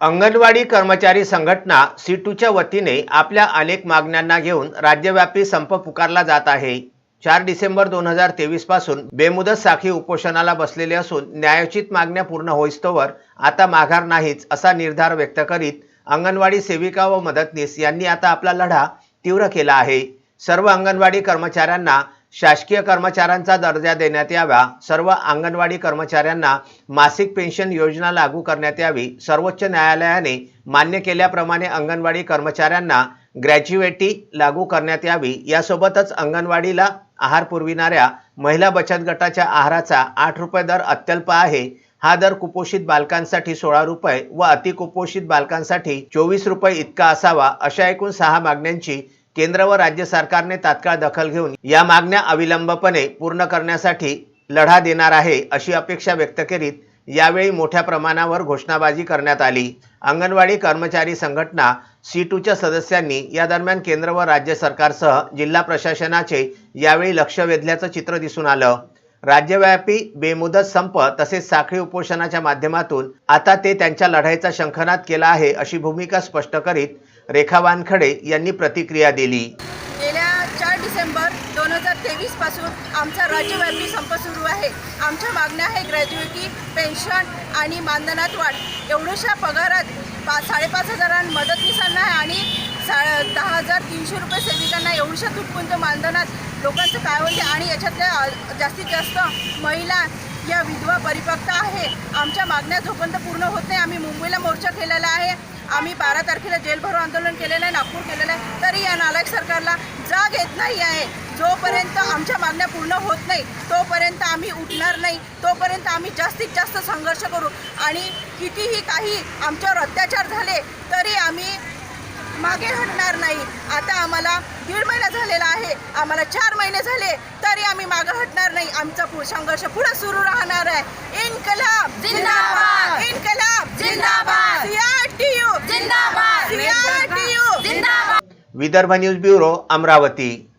अंगणवाडी कर्मचारी संघटना सीटूच्या वतीने आपल्या अनेक मागण्यांना घेऊन राज्यव्यापी संप पुकारला जात आहे. चार डिसेंबर दोन हजार तेवीसपासून बेमुदत साखी उपोषणाला बसलेले असून न्यायोचित मागण्या पूर्ण होईस्तोवर आता माघार नाहीच असा निर्धार व्यक्त करीत अंगणवाडी सेविका व मदतनीस यांनी आता आपला लढा तीव्र केला आहे. सर्व अंगणवाडी कर्मचाऱ्यांना शासकीय कर्मचाऱ्यांचा दर्जा देण्यात यावा. सर्व अंगणवाडी कर्मचाऱ्यांना मासिक पेन्शन योजना लागू करण्यात यावी. सर्वोच्च न्यायालयाने मान्य केल्याप्रमाणे अंगणवाडी कर्मचाऱ्यांना ग्रॅज्युएटी लागू करण्यात यावी. यासोबतच अंगणवाडीला आहार पुरविणाऱ्या महिला बचत गटाच्या आहाराचा आठ रुपये दर अत्यल्प आहे. हा दर कुपोषित बालकांसाठी सोळा रुपये व अतिकुपोषित बालकांसाठी चोवीस रुपये इतका असावा अशा एकूण सहा मागण्यांची केंद्र व राज्य सरकारने तात्काळ दखल घेऊन या मागण्या अविलंबपणे पूर्ण करण्यासाठी लढा देणार आहे अशी अपेक्षा व्यक्त करीत यावेळी मोठ्या प्रमाणावर घोषणाबाजी करण्यात आली. अंगणवाडी कर्मचारी संघटना सी टूच्या सदस्यांनी या दरम्यान केंद्र व राज्य सरकारसह जिल्हा प्रशासनाचे यावेळी लक्ष वेधल्याचं चित्र दिसून आलं. राज्यव्यापी बेमुदत संप तसेच साखळी उपोषणाच्या माध्यमातून आता ते त्यांच्या लढाईचा शंखनाद केला आहे अशी भूमिका स्पष्ट करीत रेखा वानखडे यांनी प्रतिक्रिया दिली. गेल्या चार डिसेंबर दोन हजार तेवीसपासून आमचा राज्यव्यापी संप सुरू आहे. आमच्या मागण्या आहे ग्रॅज्युएटी पेन्शन आणि मानधनात वाढ. एवढ्याशा पगारात पा साडेपाच हजार मदतनीसांना आणि सा दहा हजार तीनशे रुपये सेविकांना एवढशा तुटपुंज मानधनात लोकांचं काय होते आणि याच्यातल्या जास्तीत जास्त महिला या विधवा परिपक्ता आहे. आमच्या मागण्या जोपर्यंत पूर्ण होत नाही आम्ही मुंबईला मोर्चा केलेला आहे. आम्ही बारा तारखेला जेलभरो आंदोलन केलेलं आहे नागपूर केलेलं आहे. तरी या नालायक सरकारला जाग येत नाही आहे. जोपर्यंत आमच्या मागण्या पूर्ण होत नाही तोपर्यंत आम्ही उठणार नाही. तोपर्यंत आम्ही जास्तीत जास्त संघर्ष करू. आणि कितीही काही आमच्यावर अत्याचार झाले मागे हटणार नाही. आता आम्हाला दीड महिना झालेला आहे. आम्हाला चार महिने झाले तरी आम्ही मागे हटणार नाही. आमचा पु- संघर्ष पुढे सुरू राहणार आहे. इन्कलाब! जिंदाबाद! इन्कलाब! जिंदाबाद! सीआरटीयू जिंदाबाद! सीआरटीयू जिंदाबाद! Vidarbha news bureau Amravati.